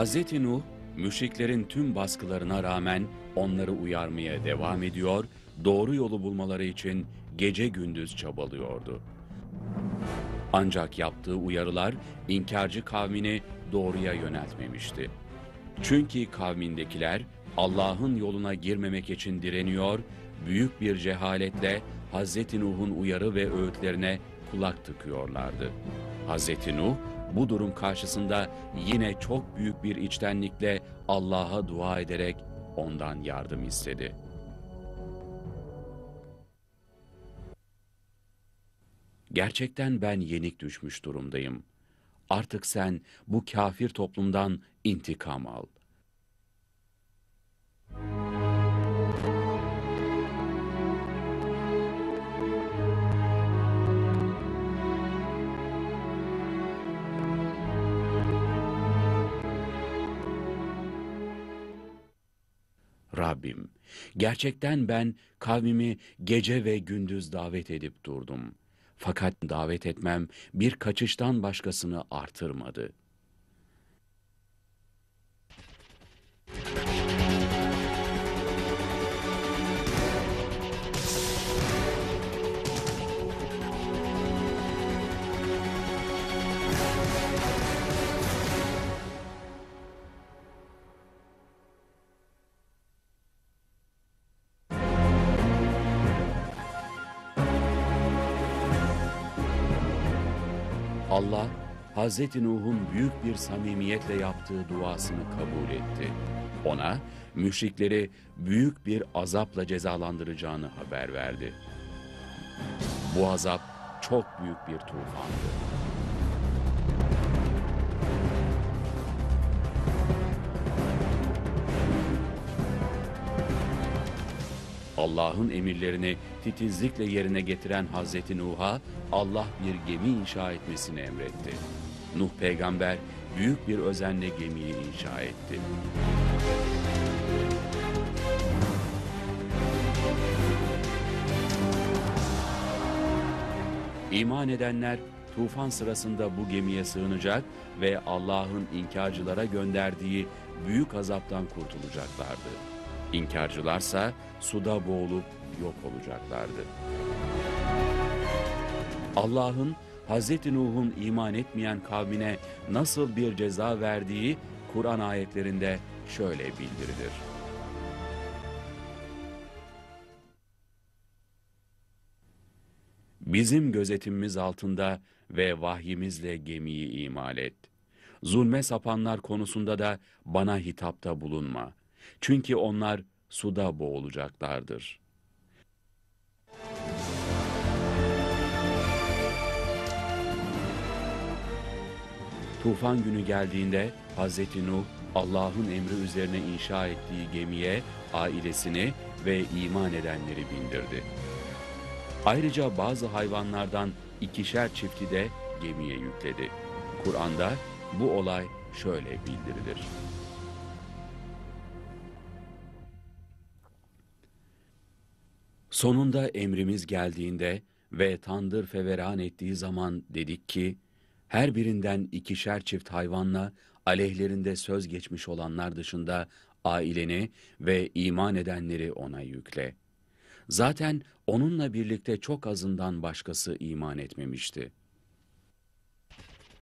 Hz. Nuh, müşriklerin tüm baskılarına rağmen onları uyarmaya devam ediyor, doğru yolu bulmaları için gece gündüz çabalıyordu. Ancak yaptığı uyarılar inkarcı kavmini doğruya yöneltmemişti. Çünkü kavmindekiler Allah'ın yoluna girmemek için direniyor, büyük bir cehaletle Hz. Nuh'un uyarı ve öğütlerine kulak tıkıyorlardı. Hz. Nuh bu durum karşısında yine çok büyük bir içtenlikle Allah'a dua ederek ondan yardım istedi. Gerçekten ben yenik düşmüş durumdayım. Artık sen bu kafir toplumdan intikam al. Rabbim, gerçekten ben kavmimi gece ve gündüz davet edip durdum. Fakat davet etmem bir kaçıştan başkasını artırmadı. Allah, Hz. Nuh'un büyük bir samimiyetle yaptığı duasını kabul etti. Ona, müşrikleri büyük bir azapla cezalandıracağını haber verdi. Bu azap çok büyük bir tufandı. Allah'ın emirlerini titizlikle yerine getiren Hazreti Nuh'a Allah bir gemi inşa etmesini emretti. Nuh peygamber büyük bir özenle gemiyi inşa etti. İman edenler tufan sırasında bu gemiye sığınacak ve Allah'ın inkarcılara gönderdiği büyük azaptan kurtulacaklardı. İnkarcılarsa suda boğulup yok olacaklardı. Allah'ın Hz. Nuh'un iman etmeyen kavmine nasıl bir ceza verdiği Kur'an ayetlerinde şöyle bildirilir. Bizim gözetimimiz altında ve vahyimizle gemiyi imal et. Zulme sapanlar konusunda da bana hitapta bulunma. Çünkü onlar suda boğulacaklardır. Tufan günü geldiğinde Hz. Nuh Allah'ın emri üzerine inşa ettiği gemiye ailesini ve iman edenleri bindirdi. Ayrıca bazı hayvanlardan ikişer çifti de gemiye yükledi. Kur'an'da bu olay şöyle bildirilir. Sonunda emrimiz geldiğinde ve tandır feveran ettiği zaman dedik ki, her birinden ikişer çift hayvanla aleyhlerinde söz geçmiş olanlar dışında aileni ve iman edenleri ona yükle. Zaten onunla birlikte çok azından başkası iman etmemişti.